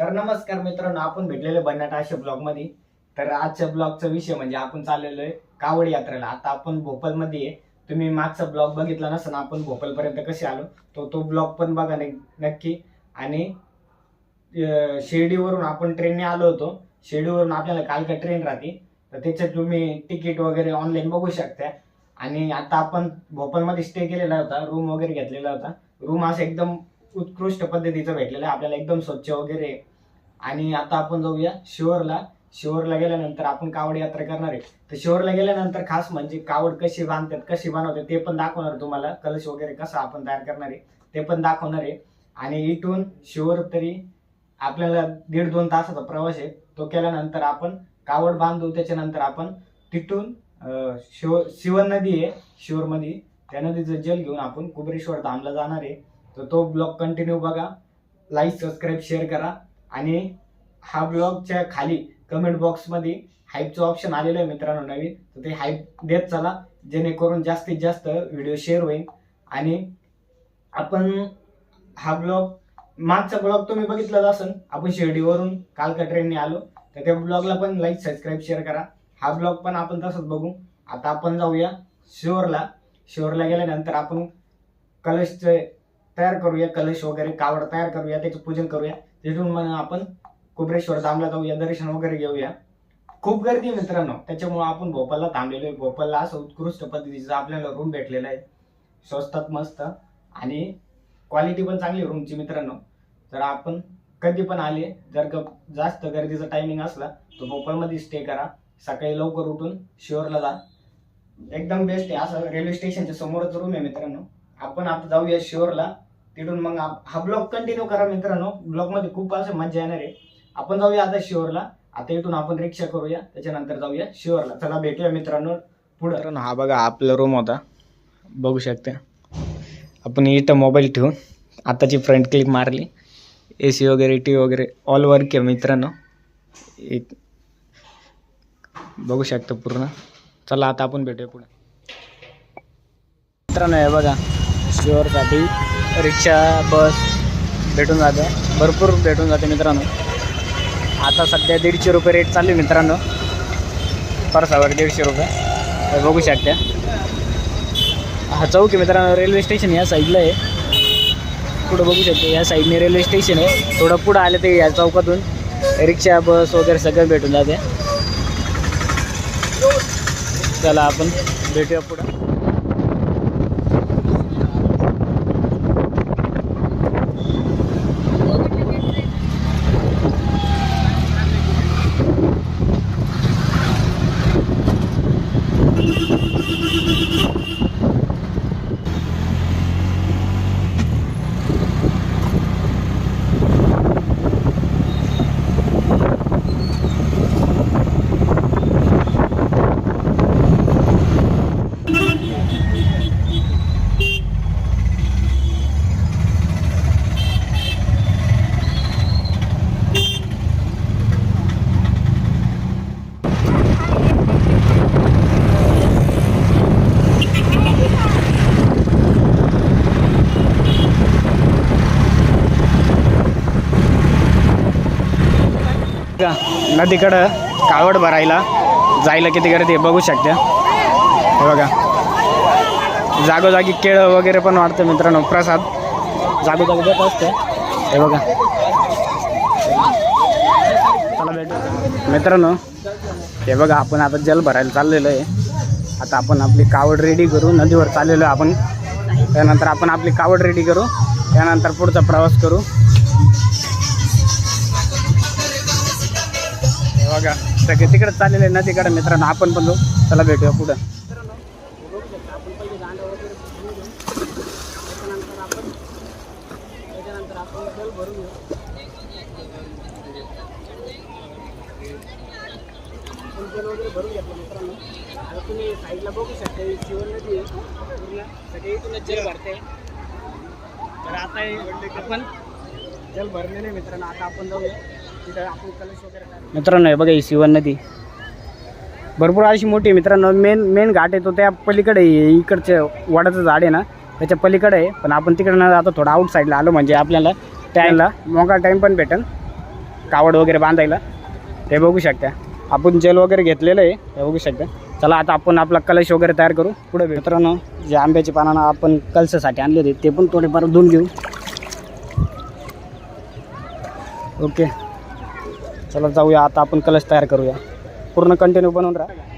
तर नमस्कार मित्रांनो आपण भेटलेले बन्नाट अशा ब्लॉगमध्ये. तर आजच्या ब्लॉगचा विषय म्हणजे आपण चाललेलो आहे कावड यात्रेला. आता आपण भोपाळमध्ये आहे. तुम्ही मागचा ब्लॉग बघितला नसताना आपण भोपाळपर्यंत कसे आलो तो तो ब्लॉग पण बघा नक्की. आणि शिर्डीवरून आपण ट्रेनने आलो होतो. शिर्डीवरून आपल्याला काल का ट्रेन राहते. तर त्याच्यात तुम्ही तिकीट वगैरे ऑनलाईन बघू शकता. आणि आता आपण भोपालमध्ये स्टे केलेला होता रूम वगैरे घेतलेला होता. रूम असं एकदम उत्कृष्ट पद्धतीचं भेटलेलं आहे. आपल्याला एकदम स्वच्छ वगैरे आणि आता आपण जाऊया शिवरला. शिवरला गेल्यानंतर आपण कावड यात्रा करणार आहे. तर शिवरला गेल्यानंतर खास म्हणजे कावड कशी बांधतात कशी बनवतात ते पण दाखवणार तुम्हाला. कलश वगैरे कसा आपण तयार करणार आहे ते पण दाखवणार आहे. आणि इथून शिवर तरी आपल्याला दीड दोन तासाचा प्रवास आहे. तो केल्यानंतर आपण कावड बांधू त्याच्यानंतर आपण तिथून शिव शिवन नदी आहे शिवरमध्ये त्या नदीचं जल घेऊन आपण कुबरेश्वर धामला जाणार आहे. तर तो ब्लॉग कंटिन्यू बघा. लाईक सबस्क्राईब शेअर करा. आणि हा ब्लॉगच्या खाली कमेंट बॉक्समध्ये हाईपचं ऑप्शन आलेलं आहे मित्रांनो नवीन. तर ते हाईप देत चला जेणेकरून जास्तीत जास्त व्हिडिओ शेअर होईल. आणि आपण हा ब्लॉग मागचा ब्लॉग तुम्ही बघितलाच असेल. आपण शिर्डीवरून काल का ट्रेनने आलो. तर त्या ब्लॉगला पण लाईक सबस्क्राईब शेअर करा. हा ब्लॉग पण आपण तसंच बघू. आता आपण जाऊया शिवरला. शिवरला गेल्यानंतर आपण कलशचे तयार करूया. कलश वगैरे कावड तयार करूया. त्याचं पूजन करूया. तिथून मग आपण कुबरेश्वर धामला जाऊया दर्शन वगैरे घेऊया. खूप गर्दी आहे मित्रांनो. त्याच्यामुळे आपण भोपाळला थांबलेलो आहे. भोपाळला असं उत्कृष्ट पद्धतीचा आपल्याला रूम भेटलेला आहे. स्वस्तात मस्त. आणि क्वालिटी पण चांगली रूमची मित्रांनो. तर आपण कधी पण आले जर का जास्त गर्दीचा टायमिंग असला तर भोपाळमध्ये स्टे करा. सकाळी लवकर उठून शिवरला जा. एकदम बेस्ट आहे. असं रेल्वे स्टेशनच्या समोरच रूम आहे मित्रांनो. आपण आता जाऊया शिवरला. तिथून मग हा ब्लॉग कंटिन्यू करा मित्रांनो. ब्लॉगमध्ये खूप असं मजा येणार आहे. आपण जाऊया आता शिवरला. आता इथून आपण रिक्षा करूया. त्याच्यानंतर जाऊया शिवरला. चला भेटूया मित्रांनो पुढे. हा बघा आपला रूम होता. बघू शकते. आपण इथं मोबाईल ठेवून आताची फ्रंट क्लिक मारली. ए सी वगैरे टी वगैरे ऑल वर्क आहे मित्रांनो. एक बघू शकतो पूर्ण. चला आता आपण भेटूया पुढे. मित्रांनो हे बघा शिवरसाठी रिक्षा बस भेटून जाते. भरपूर भेटून जाते मित्रांनो. आता सध्या दीडशे रुपये रेट चालू आहे मित्रांनो परसावर दीडशे रुपये. बघू शकता. हा चौक आहे मित्रांनो रेल्वे स्टेशन या साईडला आहे. पुढं बघू शकते या साईडने रेल्वे स्टेशन आहे. थोडं पुढं आलं ते या चौकातून रिक्षा बस वगैरे सगळं भेटून जाते. चला आपण भेटूया पुढं. का नदीकडं कावड भरायला जायला किती गर्दी बघू शकते. हे बघा. जागोजागी केळं वगैरे पण वाढतं मित्रांनो. प्रसाद जागोजागी देत असते. हे बघा. चला भेटू. मित्रांनो हे बघा आपण आता जल भरायला चाललेलो आहे. आता आपण आपली कावड रेडी करू. नदीवर चाललेलो आहे आपण. त्यानंतर आपण आपली कावड रेडी करू. त्यानंतर पुढचा प्रवास करू. बघा. सगळे तिकडे चाललेले आहे नदीकडे मित्रांनो आपण पण जाऊ. चला भेटूया पुढं. तुम्ही साईडला बघू शकता ही नदी आहे पूर्ण सगळे इथूनच जल भरते तर आता हे आपण जल भरलेले मित्रांनो आता आपण जाऊया. मित्रांनो हे बघा ही शिवन नदी. भरपूर अशी मोठी आहे मित्रांनो. मेन मेन घाट आहे तो त्या पलीकडे इकडच्या इकडचं वडाचं झाड आहे ना त्याच्या पलीकडे आहे. पण आपण तिकडे न आता थोडं आउट साईडला आलो म्हणजे आपल्याला टाईमला मोका टाईम पण भेटेल कावड वगैरे बांधायला. ते बघू शकता. आपण जेल वगैरे घेतलेलं आहे. हे बघू शकता. चला आता आपण आपला कलश वगैरे तयार करू. पुढे मित्रांनो जे आंब्याची पानानं आपण कलशासाठी आणले होते ते पण थोडेफार धुवून घेऊ. ओके. चला जाऊया आता आपण कलश तयार करूया. पूर्ण कंटिन्यू बनवून राहा.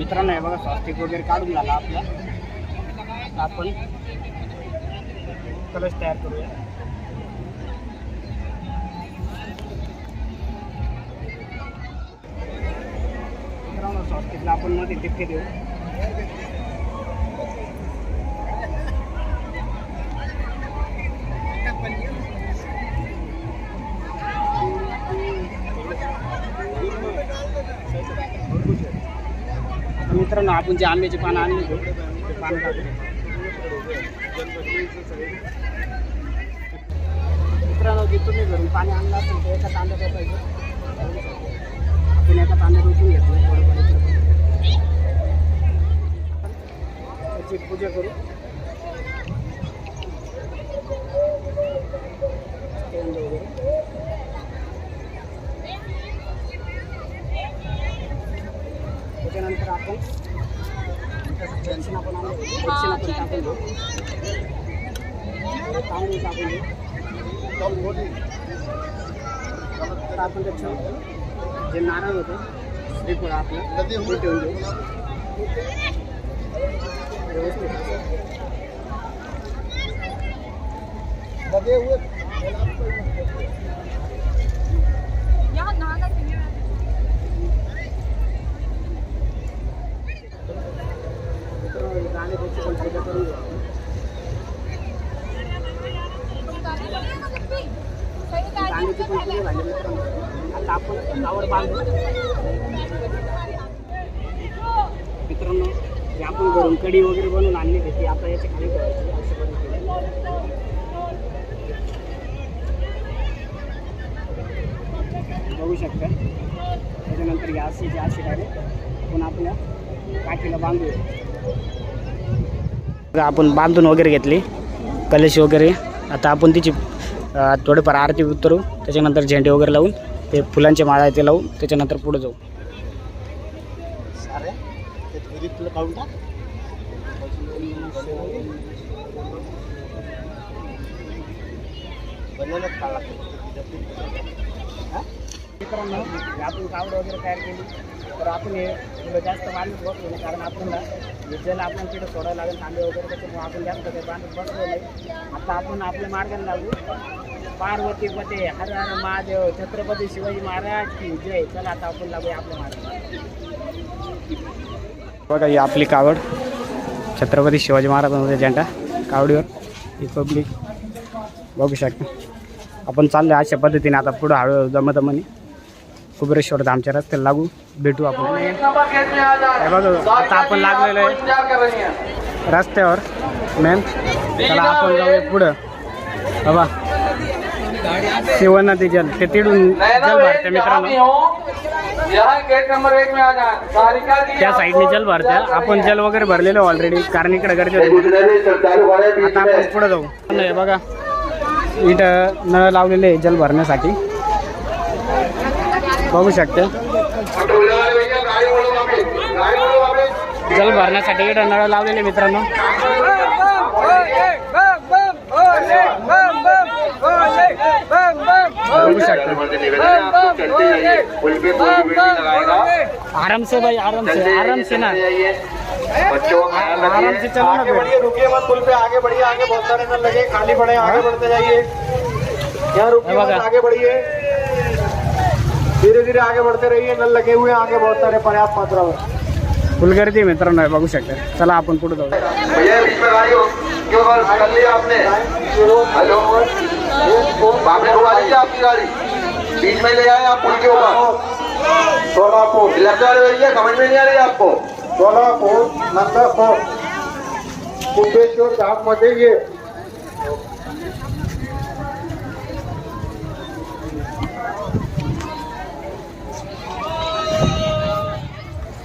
मित्रांनो हे बघा स्वास्तिक वगैरे काढून झाला आपला. आपण कलश तयार करूया. मित्रांनो स्वास्तिकला आपण मध्ये टिपके देऊ म्हणजे आपण जे आंब्याचे पानं आणले ते पानं मित्रांनो जे तुम्ही घरून पाणी आणलं असेल तर एका तांब्यात पाहिजे आपण एका तांब्यात उठून घेतलं थोडंफार इकडं पण. त्याची पूजा करू stand वगैरे. त्याच्यानंतर आपण दक्षिण आपण आणलं होतं. दक्षिण आपण टाकून देऊ परत तांदूळ टाकून देऊ तर आपण त्याचं जे नारळ होतं. श्रीफळ आपलं ठेवून देऊ. करून आपण. गाण्याची मित्रांनो आपण गावावर बांधू. मित्रांनो जे आपण घरून कढी वगैरे बनवून आणली होती. आता याच्या खाली अशा पद्धतीने बघू शकता. त्याच्यानंतर गॅस जे अशी आहे आपण आपल्या काठीला बांधूया. आपण बांधून वगैरे घेतली. कलश वगैरे. आता आपण तिची थोडेफार आरती उतरू त्याच्यानंतर झेंडे वगैरे लावून ते फुलांचे माळा आहे ते लावून त्याच्यानंतर पुढे जाऊ. मित्रांनो आपण कावड वगैरे तयार केली. तर आपण हे फुलं जास्त बांधत बसलो नाही कारण आपल्याला हे आपण तिथं सोडायला लागेल तांबे वगैरे त्याच्यामुळे आपण जास्त ते बांधत बसलो नाही. आता आपण आपल्या मार्गाने लागू. पार्वती पते हर हर महादेव छत्रपती शिवाजी महाराज की जय. चला आता आपण लागूया आपल्या मार्गाने बघा ही आपली कावड. छत्रपती शिवाजी महाराजांचा झेंडा कावडीवर. ही पब्लिक बघू शकता. आपण चाललो अशा पद्धतीने आता पुढं हळूहळू दमदमनी कुबरेश्वर धामच्या रस्त्याला लागू. भेटू आपण. बघा आता आपण लागलेलो आहे. रस्त्यावर मेन चला आपण जाऊया पुढं. बाबा. शिवनदी जल ते तिडून जल भरते मित्रांनो. जी त्या साईडने जल भरते आपण जल वगैरे भरलेलो ऑलरेडी कारण इकडे होती. आता आपण पुढे जाऊ. हे बघा. इथं नळ लावलेले आहे जल भरण्यासाठी. बघू शकते. जल भरण्यासाठी इथं नळ लावलेले मित्रांनो. आराम से भाई आराम से आराम से ना। बच्चों आराम से चलो आगे बढ़िए रुकिए मत पुल पे आगे बढ़िए आगे बहुत सारे नल लगे खाली पड़े आगे बढ़ते जाइए। यहाँ रुकिए मत आगे। बढ़िए। धीरे धीरे आगे बढ़ते रहिए नल लगे हुए आगे बहुत सारे पर्याप्त मात्रा में। फुल गर्दी मित्रांनो हे। बघू शकता चला आपण पुढे जाऊ हो आपने रुका दी क्या आपकी गाड़ी. बीच में ले आए आप पुल के ऊपर सोलापुर वाले भैया समझ में नहीं आ रही आपको. सोलापूर नंदापूर कुंभेश्वर धाममध्ये ये.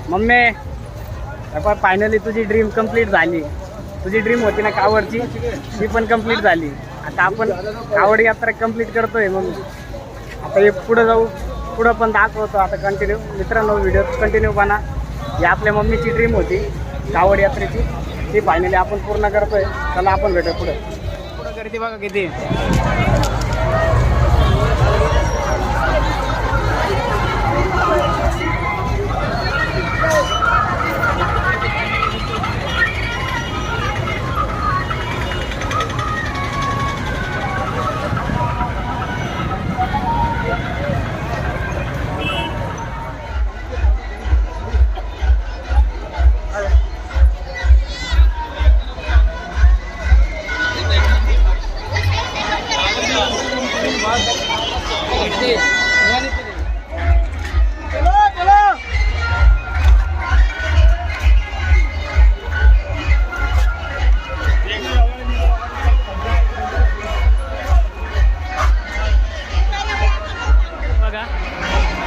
मम्मी फायनली तुझी ड्रीम कंप्लीट झाली. तुझी ड्रीम होती ना कावडची ती पण कंप्लीट झाली. आता आपण कावड यात्रा कंप्लीट करतोय मग आता हे पुढं जाऊ पुढं पण दाखवतो आता कंटिन्यू मित्रांनो व्हिडिओ कंटिन्यू बना. ही आपल्या मम्मीची ड्रीम होती कावड यात्रेची. ती फायनली आपण पूर्ण करतोय. चला आपण भेटू पुढे. पुढं गर्दी बघा किती.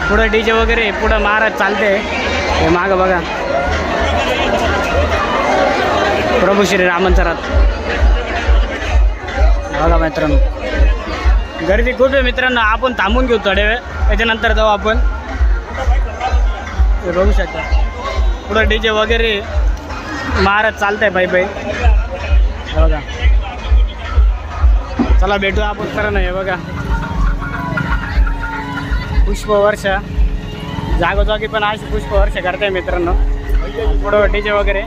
पुढं डीजे वगैरे पुढं महाराज चालते हे मागं बघा. प्रभू श्री रामांचा रथ बघा मित्रांनो. गर्दी खूप आहे मित्रांनो. आपण थांबून घेऊ थोडे वेळ. त्याच्यानंतर जाऊ आपण. बघू शकता. पुढं डीजे वगैरे महाराज चालतंय बाई बाई. बघा. चला भेटू आपण खरं नाही हे बघा. पुष्पवर्ष. जागोजागी पण अशी पुष्पवर्ष करताय मित्रांनो. पुढं डीजे वगैरे.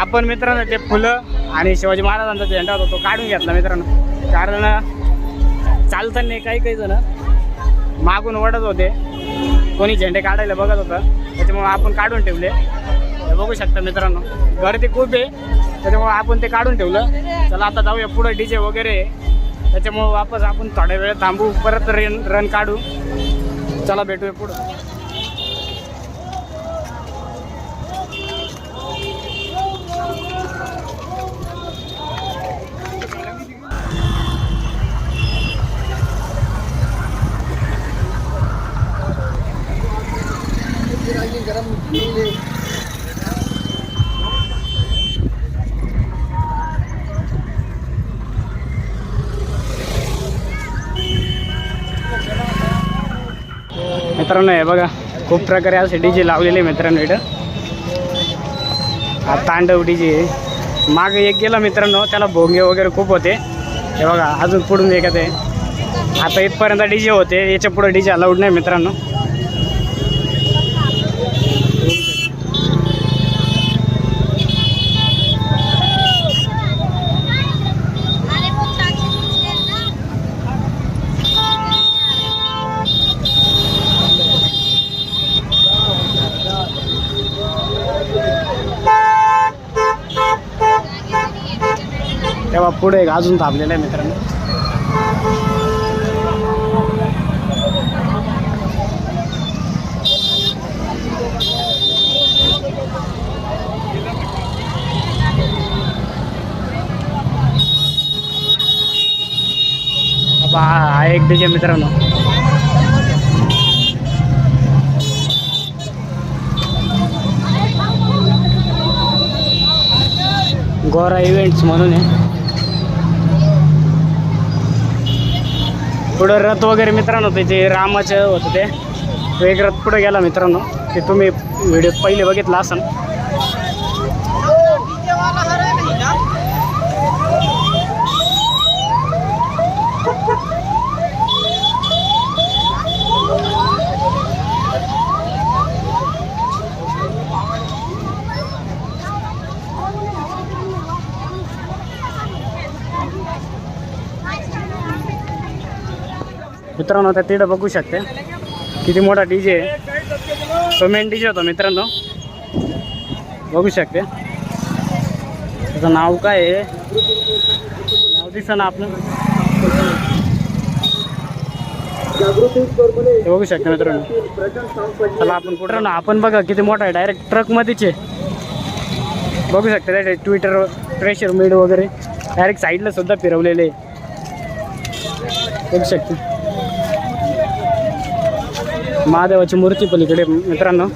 आपण मित्रांनो ते फुलं आणि शिवाजी महाराजांचा झेंडा होता तो काढून घेतला मित्रांनो. कारण चालताना काही काही जण मागून ओढत होते. कोणी झेंडे काढायला बघत होतं. त्याच्यामुळे आपण काढून ठेवले. हे बघू शकता मित्रांनो गर्दी खूप आहे. त्याच्यामुळे आपण ते काढून ठेवलं. चला आता जाऊया पुढं डीजे वगैरे. त्याच्यामुळे वापस आपण थोड्या वेळ थांबू. परत रन रन काढू. चला भेटूया पुढं. मित्रांनो हे बघा खूप प्रकारे असे डी जे लावलेले आहे मित्रांनो इथं. हा तांडव डीजे मागे एक गेला मित्रांनो त्याला भोंगे वगैरे खूप होते. हे बघा अजून पुढून एक ते. आता इथपर्यंत डी जे होते याच्यापुढे डी जे अलाउड नाही मित्रांनो. पुढे एक अजून थांबलेलं आहे मित्रांनो. हा हा एक डीजे मित्रांनो. गोरा इव्हेंट्स म्हणून आहे. पुढं रथ वगैरे मित्रांनो त्याचे रामाचं होतं ते एक रथ पुढे गेला मित्रांनो ते तुम्ही व्हिडिओत पहिले बघितला असाल मित्रांनो तर तिथं बघू शकते. किती मोठा डी जे तो मेन डी जे होता मित्रांनो. बघू शकते. त्याचं नाव काय आहे? नाव दिसतं ना आपलं बघू शकते मित्रांनो. चला आपण कुठं ना? आपण बघा किती मोठा आहे. डायरेक्ट ट्रकमध्येच आहे. बघू शकता त्याचे ट्विटर प्रेशर मीड वगैरे. डायरेक्ट साईडला सुद्धा फिरवलेले आहे. बघू शकते. महादेवाची मूर्ती पलीकडे मित्रांनो.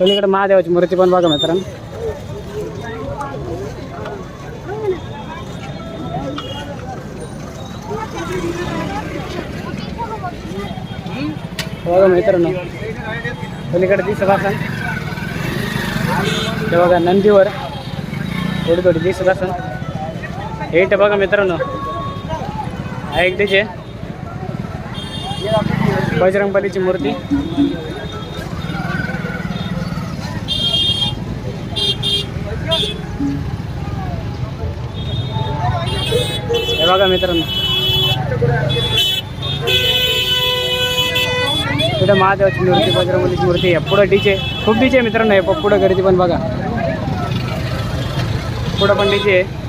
पलीकडे महादेवाची मूर्ती पण बघा मित्रांनो. बघा मित्रांनो. पलीकडे दिसत असेल ते बघा नंदीवर. थोडी थोडी दिसत असेल हे बघा मित्रांनो. हा एक त्याचे बजरंगबलीची मूर्ती. हे बघा मित्रांनो. तिथं महादेवाची मूर्ती बजरंगबलीची मूर्ती आहे. पुढं डीजे. खूप डीजे मित्रांनो आहे पुढं गर्दी पण बघा. पुढं पण डीजे आहे.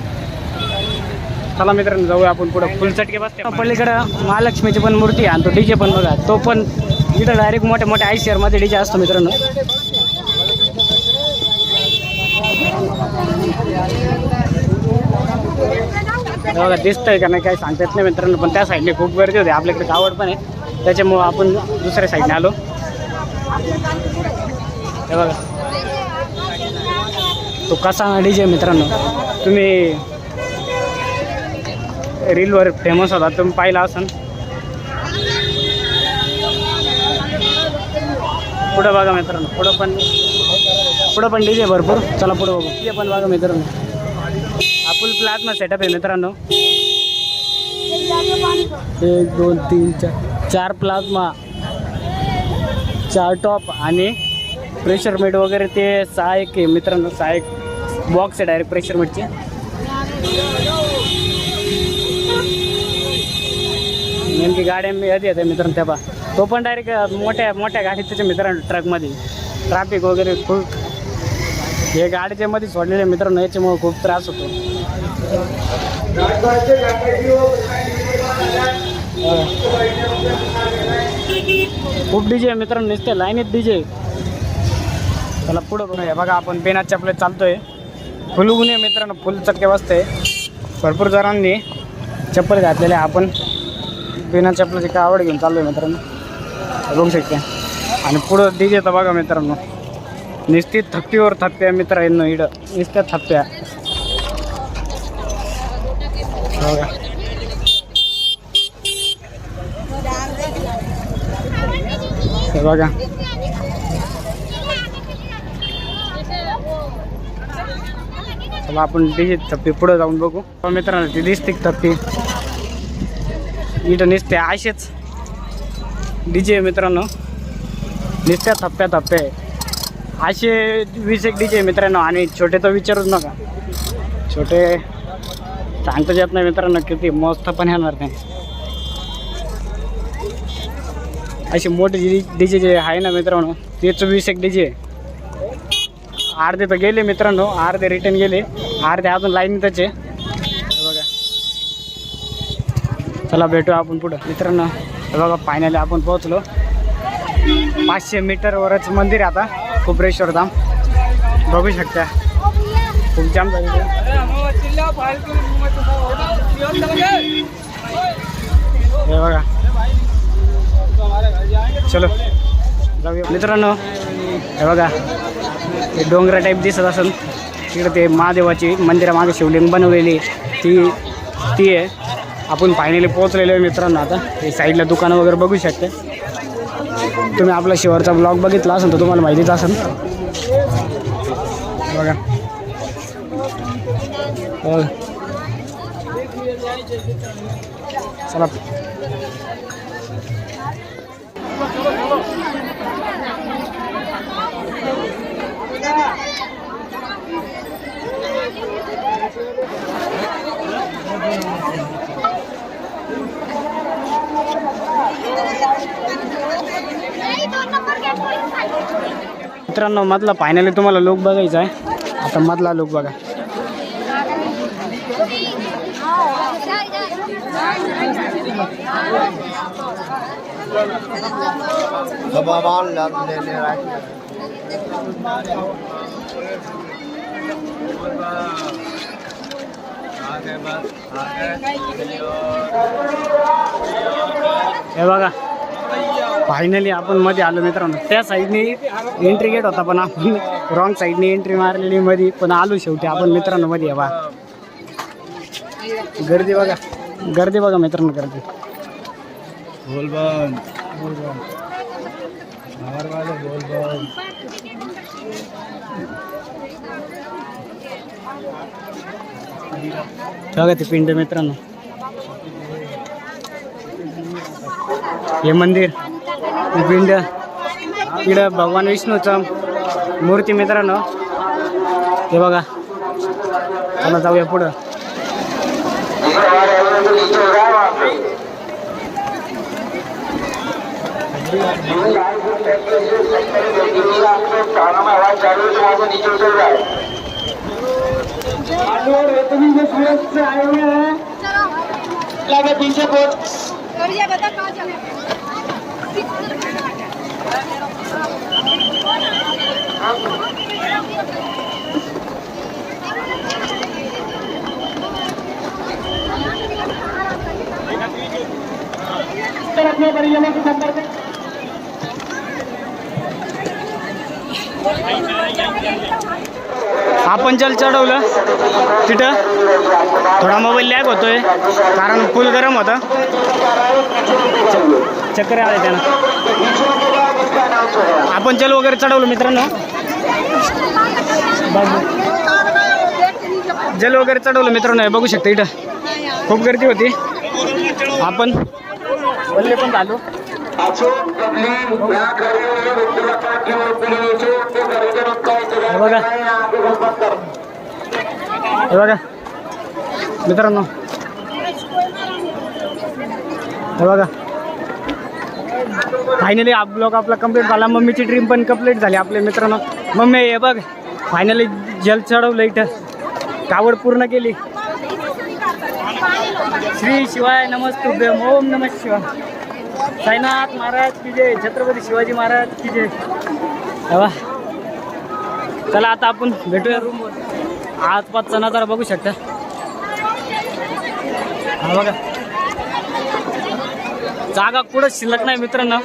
चला मित्रांनो जाऊया आपण पुढं. फुलचटके बसते पलीकडं महालक्ष्मीची पण मूर्ती आहे आणि तो डीजे पण बघा. तो पण इथं डायरेक्ट मोठ्या मोठ्या आयमध्ये डीजे असतो मित्रांनो. बघा दिसतंय का नाही काही सांगता येत नाही मित्रांनो पण त्या साईडने खूप गर्दी होती. आपल्याकडे गावड पण आहे. त्याच्यामुळं आपण दुसऱ्या साईडने आलो. हे बघा. तो कसा डीजे मित्रांनो? तुम्ही रीलवर फेमस होता तुम्ही पाहिला असन. पुढं बघा मित्रांनो पुढं पण पुढं पण डीजे भरपूर. चला पुढं बघू. डीजे पण बघा मित्रांनो. हा फुल प्लाझ्मा सेटअप आहे मित्रांनो. एक दोन तीन चार. चार प्लाझ्मा चार टॉप आणि प्रेशर मीट वगैरे ते सहा एक आहे मित्रांनो सहा एक बॉक्स आहे डायरेक्ट प्रेशर मीटचे नेमकी गाड्या मी आधी येते मित्रांनो त्या बा तो पण डायरेक्ट मोठ्या मोठ्या गाडीत त्याच्या मित्रांनो ट्रकमध्ये ट्रॅफिक वगैरे खूप हे गाडीच्या मध्ये सोडलेले मित्रांनो याच्यामुळे खूप त्रास होतो. खूप डीजे मित्रांनो नुसते लाईनीत डीजे त्याला पुढं बघूया. बघा आपण बेनात चपले चालतोय. फुल उन्हे मित्रांनो फुल चटके बसते भरपूर जणांनी चप्पल घातलेले आहे. आपण. बिना चपलाची काय आवड घेऊन चाललोय मित्रांनो. बघू शकते. आणि पुढं डीजे तर बघा मित्रांनो. निस्ती थप्पीवर थप्प्या मित्रांनो इडं नुसत्या थप्प्या. बघा. हे बघा. चला आपण डीजे थप्पी पुढे जाऊन बघू. मित्रांनो ती दिसते थप्पी. इथं निसते असेच. डीजे मित्रांनो. निसत्या थप्प्या थप्प्या आहे. असे वीस एक डीजे मित्रांनो आणि छोटे तर विचारूच नका. छोटे सांगताच येत नाही मित्रांनो किती मस्त पण येणार नाही असे मोठे जे डीजे जे आहे ना मित्रांनो तेच वीस एक डीजे अर्धे तर गेले मित्रांनो अर्धे रिटर्न गेले. अर्धे अजून लाईनीतच आहे हे बघा चला भेटू आपण पुढं. मित्रांनो हे बघा फायनली आपण पोहोचलो. पाचशे मीटरवरच मंदिर आहे आता कुपरेश्वर धाम. बघू शकता. खूप जाम हे बघा. चलो. जाऊया. मित्रांनो हे बघा. ते डोंगरा टाईप दिसत असेल तिकडे ते महादेवाची मंदिरामागे शिवलिंग बनवलेली ती ती आहे. आपण फायनली पोहोचलेलो आहे मित्रांनो आता. हे साईडला दुकानं वगैरे बघू शकते. तुम्ही आपला शेवटचा ब्लॉग बघितला असेल तर तुम्हाला माहितीच असेल. बघा. बघा. चला. मित्रांनो मधला फायनली तुम्हाला लुक बघायचा आहे. आता मधला लुक बघा. हे बघा. फायनली आपण मध्ये आलो मित्रांनो. त्या साईडने एंट्री गेट होता पण आपण रॉंग साईडने एंट्री मारलेली मध्ये पण आलो शेवटी. आपण मित्रांनो मध्ये बा. गर्दी बघा. गर्दी बघा मित्रांनो गर्दी. बघा ते पिंड मित्रांनो. हे मंदिर. पिंड इकडं भगवान विष्णूचं मूर्ती मित्रांनो हे बघा चला। जाऊया पुढं नीचे आपण जल चढवलं. तिथं थोडा मोबाईल लॅग होतोय. कारण फुल गरम होता. चक्कर आले त्यानं. आपण जल वगैरे चढवलं मित्रांनो. जल वगैरे चढवलं मित्रांनो हे बघू शकता इथं. खूप गर्दी होती. आपण वल्ले पण झालो. बघा. हे बघा. मित्रांनो. हे बघा. फायनली आप ब्लॉग आपला कंप्लीट झाला. मम्मीची ड्रीम पण कंप्लीट झाली आपल्या मित्रांनो. मम्मी हे बघ. फायनली जल चढवलं इथं. कावड पूर्ण केली. श्री शिवाय नमस्तुभ्य. ओम नम शिवाय. साईनाथ महाराज की जय. छत्रपती शिवाजी महाराज की जय. चला आता आपण भेटूया रूमवर आसपासचा नजारा बघू शकता. हा बघा. जागा कुठंच शिल्लक नाही मित्रांनो.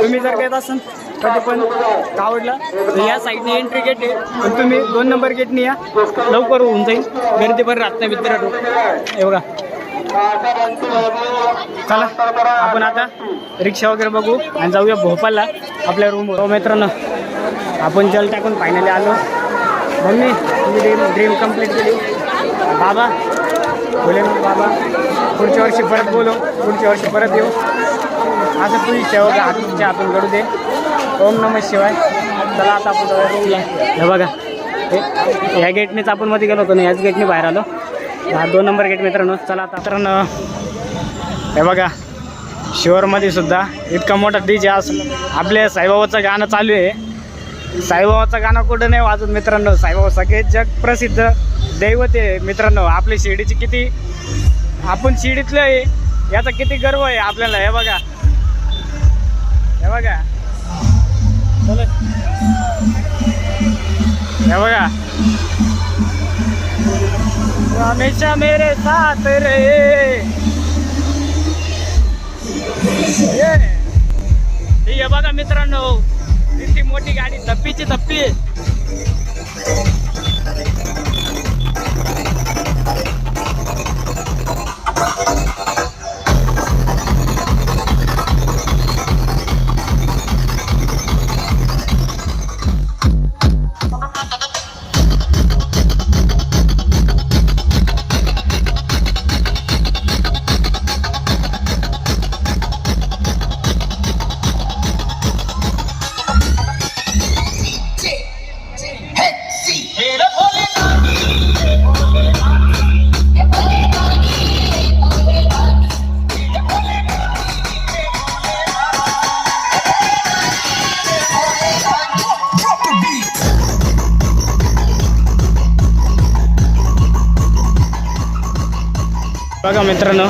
तुम्ही जर घेत असाल कधी पण कावडला तर या साईडने एंट्री गेट आहे. पण तुम्ही दोन नंबर गेटने या. लवकर होऊन जाईल. गर्दी पण राहत नाही मित्रांनो. हे बघा. चला आपण आता रिक्षा वगैरे बघू आणि जाऊया भोपाळला आपल्या रूमवर हो, मित्रांनो आपण जल टाकून फायनली आलो. मम्मी तुम्ही ड्रीम ड्रीम कंप्लीट केली. बाबा बोले बाबा पुढच्या वर्षी परत बोलो पुढच्या वर्षी परत येऊ. असं तुझी सेवा हात तुमच्या हातून घडू दे. ओम नमः शिवाय. चला आता आपण हे बघा हे ह्या गेटनेच आपण मध्ये गेलो होतो ना ह्याच गेटने बाहेर आलो. हा दोन नंबर गेट मित्रांनो. चला आता मित्रांनो हे बघा शिवरमध्ये सुद्धा इतका मोठा डी जे असं आपल्या साईबाबाचं गाणं चालू आहे. साईबाबाचं गाणं कुठं नाही वाजत मित्रांनो. साईबाबा सगळे जग प्रसिद्ध दैवत आहे मित्रांनो आपली शिर्डीची किती आपण शिर्डीतलं आहे याचा किती गर्व आहे आपल्याला हे बघा. हे बघा. चला. हे बघा. हमेशा मेरे साथ रे. हे. बघा मित्रांनो किती मोठी गाडी धप्पीची धप्पी बघा मित्रांनो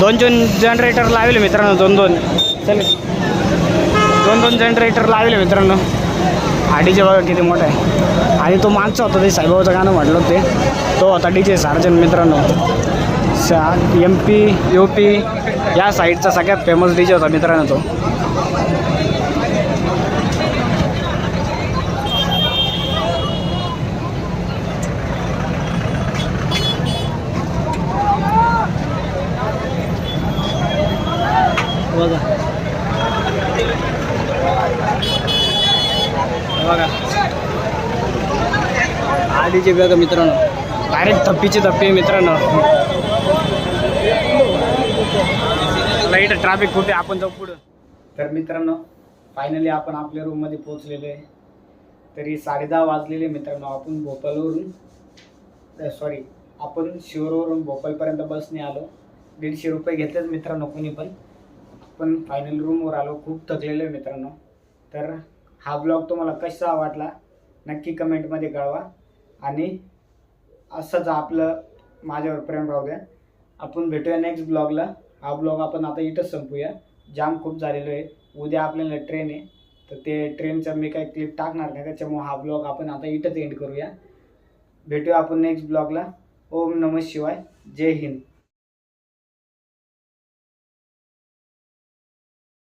दोन दोन जनरेटर लावले मित्रांनो दोन दोन. चल. दोन दोन जनरेटर लावले मित्रांनो. आडीचे बघा किती मोठा आहे. आणि तो मागचा होता ते साईबाबाचं गाणं म्हटलं ते. तो होता डी जे सार्जन मित्रांनो. सा एम पी यू पी या साईडचा सगळ्यात फेमस डी जे होता मित्रांनो तो बघा बघा आडीचे बघा मित्रांनो. डायरेक्ट थप्पीची थप्पी मित्रांनो. लाइट ट्रॅफिक कुठे आपण जाऊ पुढं. तर मित्रांनो फायनली आपण आपल्या रूममध्ये पोहोचलेलो आहे. तरी साडेदहा वाजलेले मित्रांनो आपण भोपाळवरून सॉरी आपण शिवरवरून भोपाळपर्यंत बसने आलो. दीडशे रुपये घेतलेच मित्रांनो कोणी पण. आपण फायनल रूमवर आलो खूप थकलेलो आहे मित्रांनो. तर हा ब्लॉग तुम्हाला कसा वाटला नक्की कमेंटमध्ये कळवा. आणि असंच आपलं माझ्यावर प्रेम राहू द्या. आपण भेटूया नेक्स्ट ब्लॉगला हा ब्लॉग आपण आता इथंच संपूया. जाम खूप झालेलो आहे. उद्या आपल्याला ट्रेन आहे. तर ते ट्रेनचं मी काही क्लिप टाकणार नाही. त्याच्यामुळे हा ब्लॉग आपण आता इथंच एंड करूया. भेटूया आपण नेक्स्ट ब्लॉगला ओम नमः शिवाय. जय हिंद.